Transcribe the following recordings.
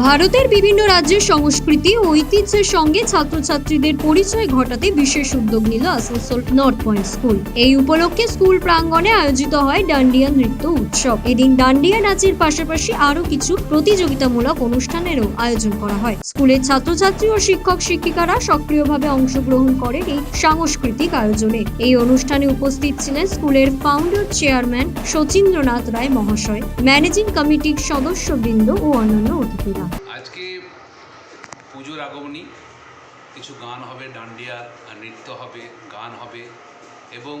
ভারতের বিভিন্ন রাজ্যের সংস্কৃতি ও ঐতিহ্যের সঙ্গে ছাত্রছাত্রীদের পরিচয় ঘটাতে বিশেষ উদ্যোগ নিল আসানসোল নর্থ পয়েন্ট স্কুল। এই উপলক্ষে স্কুল প্রাঙ্গণে আয়োজিত হয় ডান্ডিয়া নৃত্য উৎসব। এদিন ডান্ডিয়া নাচের পাশাপাশি আরও কিছু প্রতিযোগিতামূলক অনুষ্ঠানেরও আয়োজন করা হয়। স্কুলের ছাত্রছাত্রী ও শিক্ষক শিক্ষিকারা সক্রিয়ভাবে অংশগ্রহণ করেন এই সাংস্কৃতিক আয়োজনে। এই অনুষ্ঠানে উপস্থিত ছিলেন স্কুলের ফাউন্ডার চেয়ারম্যান শচীন্দ্রনাথ রায় মহাশয় ম্যানেজিং কমিটির সদস্যবৃন্দ ও অন্যান্য অতিথিরা। আজকে পুজোর আগমনী, কিছু গান হবে, ডান্ডিয়া, নৃত্য হবে, গান হবে, এবং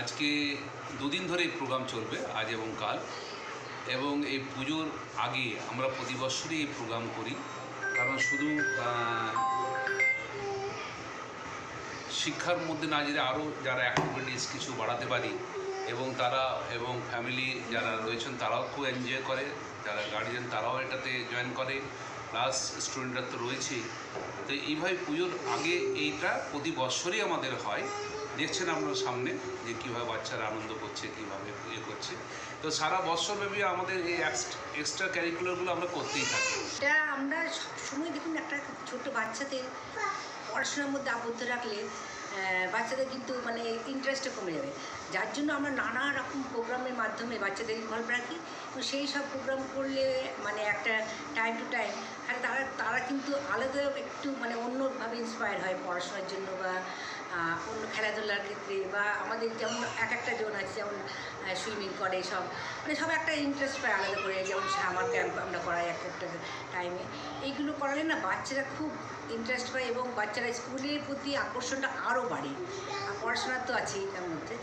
আজকে দুদিন ধরে এই প্রোগ্রাম চলবে, আজ এবং কাল। এবং এই পুজোর আগে আমরা প্রতি বছরই এই প্রোগ্রাম করি, কারণ শুধু শিক্ষার মধ্যে না, যদি আরও যারা অ্যাক্টিভিটিস কিছু বাড়াতে পারি, এবং তারা, এবং ফ্যামিলি যারা রয়েছেন, তারাও খুব এনজয় করে, যারা গার্জিয়ান তারাও এটাতে জয়েন করে। প্লাস স্টুডেন্টরা তো রয়েছেই। তো এইভাবে পুজোর আগে এইটা প্রতি বছরই আমাদের হয়। দেখছেন আপনার সামনে যে কীভাবে বাচ্চারা আনন্দ করছে, কীভাবে ইয়ে করছে। তো সারা বছরব্যাপী আমাদের এই এক্সট্রা ক্যারিকুলারগুলো আমরা করতেই থাকি। এটা আমরা সবসময় দেখুন একটা ছোট্ট বাচ্চাদের পড়াশোনার মধ্যে আবদ্ধ রাখলে বাচ্চাদের কিন্তু মানে ইন্টারেস্টটা কমে যাবে। যার জন্য আমরা নানা রকম প্রোগ্রামের মাধ্যমে বাচ্চাদের ইনভলভ রাখি। তো সেই সব প্রোগ্রাম করলে মানে একটা টাইম টু টাইম আর তারা তারা কিন্তু আলাদা একটু মানে অন্যভাবে ইন্সপায়ার হয় পড়াশোনার জন্য বা অন্য খেলাধুলার ক্ষেত্রে বা আমাদের যেমন এক একটা জোন আছে, যেমন সুইমিং করে সব। মানে সব একটা ইন্টারেস্ট পায় আলাদা করে, যেমন সামার ক্যাম্প আমরা করাই এক একটা টাইমে এইগুলো করালে না বাচ্চারা খুব ইন্টারেস্ট পায় এবং বাচ্চারা স্কুলের প্রতি আকর্ষণটা আরও বাড়ে। আর পড়াশোনা তো আছেই তার মধ্যে।